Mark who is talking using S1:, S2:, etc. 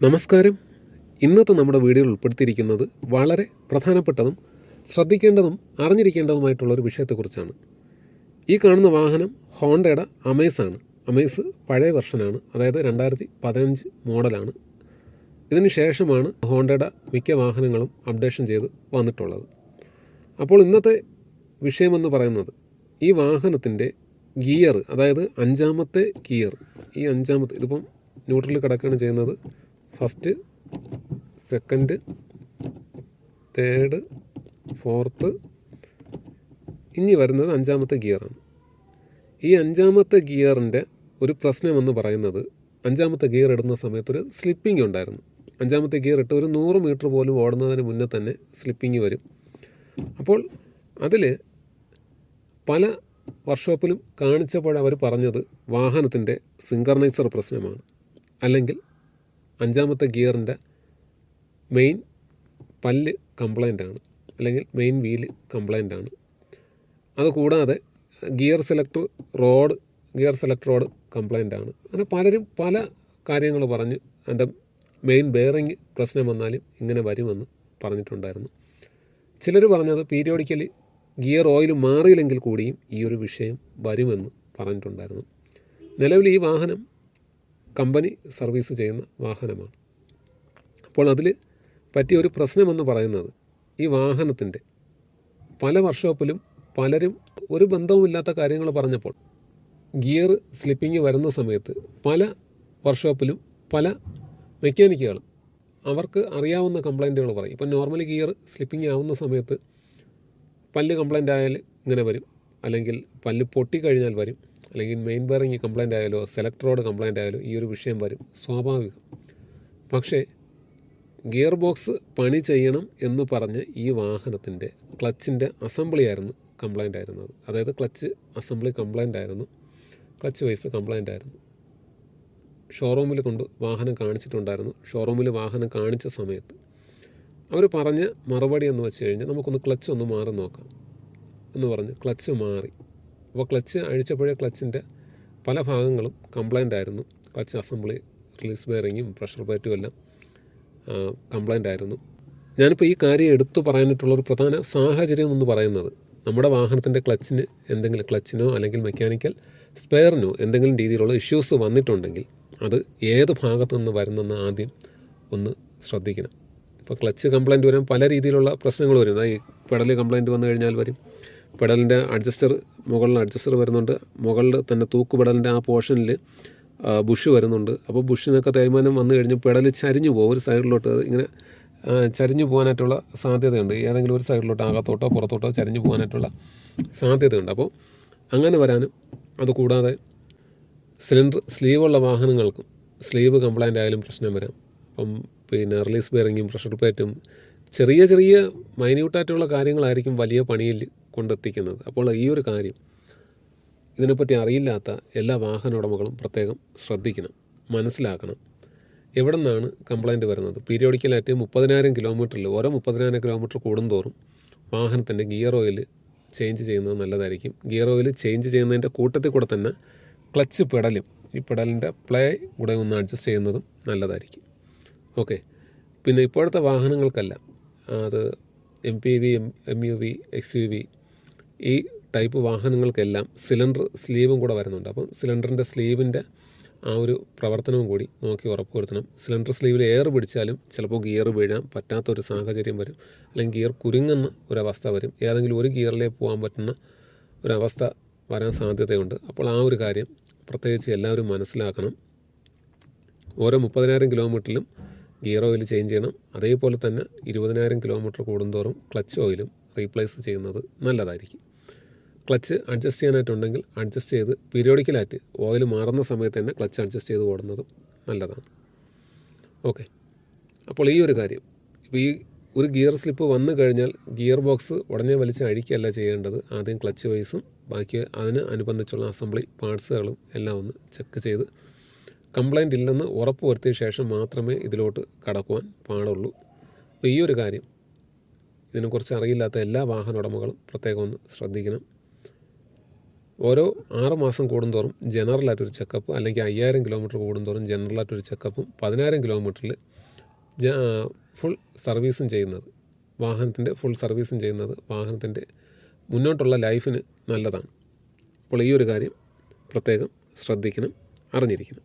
S1: നമസ്കാരം. ഇന്നത്തെ നമ്മുടെ വീഡിയോയിൽ ഉൾപ്പെടുത്തിയിരിക്കുന്നത് വളരെ പ്രധാനപ്പെട്ടതും ശ്രദ്ധിക്കേണ്ടതും അറിഞ്ഞിരിക്കേണ്ടതുമായിട്ടുള്ള ഒരു വിഷയത്തെക്കുറിച്ചാണ്. ഈ കാണുന്ന വാഹനം ഹോണ്ടയുടെ അമേസ് ആണ്. അമേസ് പഴയ വെർഷനാണ്. അതായത് രണ്ടായിരത്തി പതിനഞ്ച് മോഡലാണ്. ഇതിന് ശേഷമാണ് ഹോണ്ടയുടെ മിക്ക വാഹനങ്ങളും അപ്ഡേഷൻ ചെയ്ത് വന്നിട്ടുള്ളത്. അപ്പോൾ ഇന്നത്തെ വിഷയമെന്ന് പറയുന്നത് ഈ വാഹനത്തിന്റെ ഗിയർ അതായത് അഞ്ചാമത്തെ ഗിയർ ഈ അഞ്ചാമത്തെ ഇതിപ്പം ന്യൂട്രലിൽ കിടക്കുകയാണ് ചെയ്യുന്നത് ഫസ്റ്റ് സെക്കൻഡ് തേർഡ് ഫോർത്ത് ഇനി വരുന്നത് അഞ്ചാമത്തെ ഗിയറാണ്. ഈ അഞ്ചാമത്തെ ഗിയറിന്റെ ഒരു പ്രശ്നമെന്ന് പറയുന്നത് അഞ്ചാമത്തെ ഗിയർ ഇടുന്ന സമയത്തൊരു സ്ലിപ്പിംഗ് ഉണ്ടായിരുന്നു. അഞ്ചാമത്തെ ഗിയർ ഇട്ട് ഒരു നൂറ് മീറ്റർ പോലും ഓടുന്നതിന് മുന്നേ തന്നെ സ്ലിപ്പിംഗ് വരും. അപ്പോൾ അതിൽ പല വർക്ക്ഷോപ്പിലും കാണിച്ചപ്പോൾ അവർ പറഞ്ഞത് വാഹനത്തിന്റെ സിങ്കർണൈസർ പ്രശ്നമാണ്. അല്ലെങ്കിൽ അഞ്ചാമത്തെ ഗിയറിന്റെ മെയിൻ പല്ല് കംപ്ലൈന്റ് ആണ്. അല്ലെങ്കിൽ മെയിൻ വീൽ കംപ്ലൈന്റ് ആണ്. അതുകൂടാതെ gear selector rod gear selector rod complaint ആണ്. അങ്ങനെ പലരും പല കാര്യങ്ങൾ പറഞ്ഞ് എന്റെ മെയിൻ ബെയറിങ് പ്രശ്നം വന്നാലും ഇങ്ങനെ വരുമെന്ന് പറഞ്ഞിട്ടുണ്ടായിരുന്നു. ചിലർ പറഞ്ഞത് പീരിയോഡിക്കലി ഗിയർ ഓയിൽ മാറിയില്ലെങ്കിൽ കൂടിയും ഈ ഒരു വിഷയം വരുമെന്ന് പറഞ്ഞിട്ടുണ്ടായിരുന്നു. നിലവിൽ ഈ വാഹനം കമ്പനി സർവീസ് ചെയ്യുന്ന വാഹനമാണ്. അപ്പോൾ അതിൽ പറ്റിയ ഒരു പ്രശ്നമെന്ന് പറയുന്നത് ഈ വാഹനത്തിന്റെ പല വർക്ക്ഷോപ്പിലും പലരും ഒരു ബന്ധവുമില്ലാത്ത കാര്യങ്ങൾ പറഞ്ഞപ്പോൾ ഗിയർ സ്ലിപ്പിംഗ് വരുന്ന സമയത്ത് പല വർക്ക്ഷോപ്പിലും പല മെക്കാനിക്കുകളും അവർക്ക് അറിയാവുന്ന കംപ്ലൈന്റുകൾ പറയും. ഇപ്പം നോർമലി ഗിയർ സ്ലിപ്പിംഗ് ആവുന്ന സമയത്ത് പല്ല് കംപ്ലൈന്റ് ആയാൽ ഇങ്ങനെ വരും. അല്ലെങ്കിൽ പല്ല് പൊട്ടിക്കഴിഞ്ഞാൽ വരും. അല്ലെങ്കിൽ മെയിൻ ബെയറിങ് കംപ്ലൈന്റ് ആയാലോ സെലക്ടറോട് കംപ്ലയിന്റ് ആയാലോ ഈ ഒരു വിഷയം വരും സ്വാഭാവികം. പക്ഷേ ഗിയർ ബോക്സ് പണി ചെയ്യണം എന്ന് പറഞ്ഞ് ഈ വാഹനത്തിന്റെ ക്ലച്ചിന്റെ അസംബ്ലി ആയിരുന്നു കംപ്ലൈന്റ് ആയിരുന്നത്. അതായത് ക്ലച്ച് അസംബ്ലി കംപ്ലൈന്റ് ആയിരുന്നു ക്ലച്ച് വൈസ് കംപ്ലൈന്റ് ആയിരുന്നു. ഷോറൂമിൽ കൊണ്ട് വാഹനം കാണിച്ചിട്ടുണ്ടായിരുന്നു ഷോറൂമിൽ വാഹനം കാണിച്ച സമയത്ത്. അവർ പറഞ്ഞ മറുപടി എന്ന് വെച്ച് കഴിഞ്ഞാൽ നമുക്കൊന്ന് ക്ലച്ച് ഒന്ന് മാറി നോക്കാം എന്ന് പറഞ്ഞ് ക്ലച്ച് മാറി. അപ്പോൾ ക്ലച്ച് അഴിച്ചപ്പോഴേ ക്ലച്ചിന്റെ പല ഭാഗങ്ങളും കംപ്ലൈന്റ് ആയിരുന്നു. ക്ലച്ച് അസംബ്ലി റിലീസ് ബെയറിങ്ങും പ്രഷർ പ്ലേറ്റും എല്ലാം കംപ്ലൈന്റ് ആയിരുന്നു. ഞാനിപ്പോൾ ഈ കാര്യം എടുത്തു പറയാനായിട്ടുള്ളൊരു പ്രധാന സാഹചര്യം എന്ന് പറയുന്നത് നമ്മുടെ വാഹനത്തിന്റെ ക്ലച്ചിന് എന്തെങ്കിലും ക്ലച്ചിനോ അല്ലെങ്കിൽ മെക്കാനിക്കൽ സ്പെയറിനോ എന്തെങ്കിലും രീതിയിലുള്ള ഇഷ്യൂസ് വന്നിട്ടുണ്ടെങ്കിൽ അത് ഏത് ഭാഗത്തു നിന്ന് വരുന്നെന്ന് ആദ്യം ഒന്ന് ശ്രദ്ധിക്കണം. ഇപ്പോൾ ക്ലച്ച് കംപ്ലൈന്റ് വരാൻ പല രീതിയിലുള്ള പ്രശ്നങ്ങൾ വരും. ഈ പെടൽ കംപ്ലൈന്റ് വന്നു കഴിഞ്ഞാൽ വരും. പെഡലിന്റെ അഡ്ജസ്റ്റർ മുകളിൽ അഡ്ജസ്റ്റർ വരുന്നുണ്ട്. മുകളിൽ തന്നെ തൂക്ക് പെഡലിന്റെ ആ പോർഷനിൽ ബുഷ് വരുന്നുണ്ട്. അപ്പോൾ ബുഷിനൊക്കെ തേയ്മാനം വന്നു കഴിഞ്ഞ് പെഡൽ ചരിഞ്ഞു പോകും. ഒരു സൈഡിലോട്ട് ഇങ്ങനെ ചരിഞ്ഞു പോകാനായിട്ടുള്ള സാധ്യതയുണ്ട്. ഏതെങ്കിലും ഒരു സൈഡിലോട്ട് അകത്തോട്ടോ പുറത്തോട്ടോ ചരിഞ്ഞു പോകാനായിട്ടുള്ള സാധ്യതയുണ്ട്. അപ്പോൾ അങ്ങനെ വരാനും അതുകൂടാതെ സിലിണ്ടർ സ്ലീവുള്ള വാഹനങ്ങൾക്കും സ്ലീവ് കംപ്ലൈന്റ് ആയാലും പ്രശ്നം വരാം. അപ്പം പിന്നെ റിലീസ് ബെയറിങ്ങും പ്രഷർ പ്ലേറ്റും ചെറിയ ചെറിയ മൈന്യൂട്ടായിട്ടുള്ള കാര്യങ്ങളായിരിക്കും വലിയ പണിയിൽ കൊണ്ടെത്തിക്കുന്നത്. അപ്പോൾ ഈ ഒരു കാര്യം ഇതിനെപ്പറ്റി അറിയില്ലാത്ത എല്ലാ വാഹന ഉടമകളും പ്രത്യേകം ശ്രദ്ധിക്കണം മനസ്സിലാക്കണം. എവിടെ നിന്നാണ് കംപ്ലൈന്റ് വരുന്നത് പീരിയോഡിക്കലായിട്ട് മുപ്പതിനായിരം കിലോമീറ്ററിൽ ഓരോ മുപ്പതിനായിരം കിലോമീറ്റർ കൂടുന്തോറും വാഹനത്തിന്റെ ഗിയർ ഓയിൽ ചേഞ്ച് ചെയ്യുന്നത് നല്ലതായിരിക്കും. ഗിയർ ഓയിൽ ചേഞ്ച് ചെയ്യുന്നതിന്റെ കൂട്ടത്തിൽ കൂടെ തന്നെ ക്ലച്ച് പെടലും ഈ പെടലിന്റെ പ്ലേ കൂടെ ഒന്ന് അഡ്ജസ്റ്റ് ചെയ്യുന്നതും നല്ലതായിരിക്കും. ഓക്കെ പിന്നെ ഇപ്പോഴത്തെ വാഹനങ്ങൾക്കല്ല. അത് M P V M M U V X U V ഈ ടൈപ്പ് വാഹനങ്ങൾക്കെല്ലാം സിലിണ്ടർ സ്ലീവും കൂടെ വരുന്നുണ്ട്. അപ്പം സിലിണ്ടറിന്റെ സ്ലീവിന്റെ ആ ഒരു പ്രവർത്തനവും കൂടി നോക്കി ഉറപ്പ് വരുത്തണം സിലിണ്ടർ സ്ലീവിൽ എയർ പിടിച്ചാലും ചിലപ്പോൾ ഗിയർ വീഴാൻ പറ്റാത്തൊരു സാഹചര്യം വരും. അല്ലെങ്കിൽ ഗിയർ കുരുങ്ങുന്ന ഒരവസ്ഥ വരും. ഏതെങ്കിലും ഒരു ഗിയറിലേ പോകാൻ പറ്റുന്ന ഒരവസ്ഥ വരാൻ സാധ്യതയുണ്ട്. അപ്പോൾ ആ ഒരു കാര്യം പ്രത്യേകിച്ച് എല്ലാവരും മനസ്സിലാക്കണം. ഓരോ മുപ്പതിനായിരം കിലോമീറ്ററിലും ഗിയർ ഓയിൽ ചേഞ്ച് ചെയ്യണം. അതേപോലെ തന്നെ ഇരുപതിനായിരം കിലോമീറ്റർ കൂടുന്തോറും ക്ലച്ച് ഓയിലും റീപ്ലേസ് ചെയ്യുന്നത് നല്ലതായിരിക്കും. ക്ലച്ച് അഡ്ജസ്റ്റ് ചെയ്യാനായിട്ടുണ്ടെങ്കിൽ അഡ്ജസ്റ്റ് ചെയ്ത് പീരിയോഡിക്കലായിട്ട് ഓയിൽ മാറുന്ന സമയത്ത് തന്നെ ക്ലച്ച് അഡ്ജസ്റ്റ് ചെയ്ത് ഓടുന്നതും നല്ലതാണ്. ഓക്കെ. അപ്പോൾ ഈ ഒരു കാര്യം. ഇപ്പോൾ ഈ ഒരു ഗിയർ സ്ലിപ്പ് വന്നു കഴിഞ്ഞാൽ ഗിയർ ബോക്സ് ഉടനെ വലിച്ച് അഴിക്കുകയല്ല ചെയ്യേണ്ടത്. ആദ്യം ക്ലച്ച് വൈസും ബാക്കി അതിന് അനുബന്ധിച്ചുള്ള അസംബ്ലി പാർട്സുകളും എല്ലാം ഒന്ന് ചെക്ക് ചെയ്ത് കംപ്ലൈന്റ് ഇല്ലെന്ന് ഉറപ്പ് വരുത്തിയ ശേഷം മാത്രമേ ഇതിലോട്ട് കടക്കുവാൻ പാടുള്ളൂ. അപ്പോൾ ഈ ഒരു കാര്യം. ഇതിനെക്കുറിച്ച് അറിയില്ലാത്ത എല്ലാ വാഹന ഉടമകളും പ്രത്യേകം ഒന്ന് ശ്രദ്ധിക്കണം. ഓരോ ആറ് മാസം കൂടുന്തോറും ജനറലായിട്ടൊരു ചെക്കപ്പ് അല്ലെങ്കിൽ അയ്യായിരം കിലോമീറ്റർ കൂടുന്തോറും ജനറലായിട്ടൊരു ചെക്കപ്പും പതിനായിരം കിലോമീറ്ററിൽ ഫുൾ സർവീസും ചെയ്യുന്നത്. വാഹനത്തിന്റെ ഫുൾ സർവീസും ചെയ്യുന്നത് വാഹനത്തിന്റെ മുന്നോട്ടുള്ള ലൈഫിന് നല്ലതാണ്. അപ്പോൾ ഈ ഒരു കാര്യം പ്രത്യേകം ശ്രദ്ധിക്കണം അറിഞ്ഞിരിക്കണം.